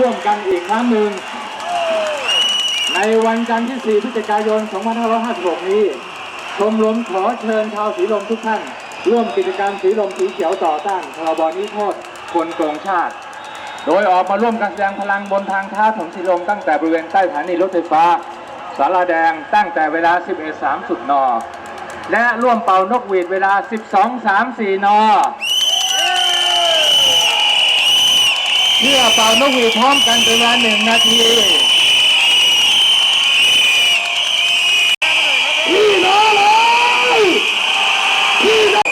ร่วมกันอีกครั้งหนึ่ง ในวันจันทร์ที่ 4 พฤศจิกายน 2556 นี้ ชมรมขอเชิญชาวสีลมทุกท่าน ร่วมกิจกรรมสีลมสีเขียวต่อต้านพรบนิโทษคนโกงชาติ โดยออกมาร่วมกันแสดงพลังบนทางเท้าถนนสีลมตั้งแต่บริเวณใต้สถานีรถไฟฟ้าสาราแดงตั้งแต่เวลา 11.30 น และร่วมเป่านกหวีดเวลา 12.34 น เพื่อเป่านกหวีดพร้อมกันเป็นเวลาหนึ่งนาที พี่น้องเลยพี่น้อง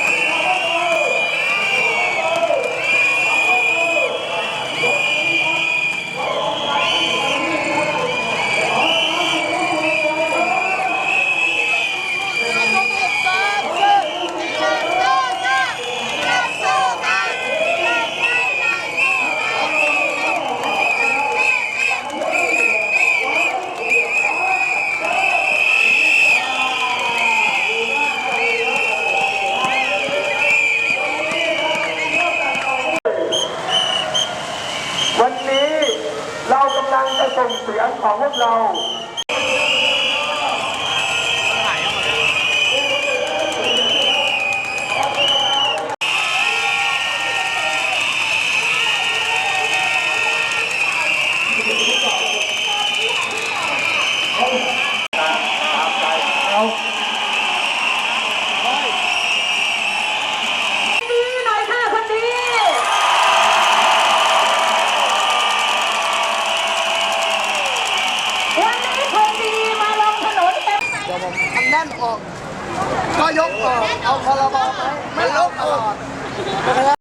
วันนี้ กำลังจะส่งเสียงของพวกเรา ดีหน่อยค่ะคนดีวันนี้คนดีมาลงถนนเต็ม มัน แน่นออก ก็ยกออก เอาพรบไปมไม่ลบออก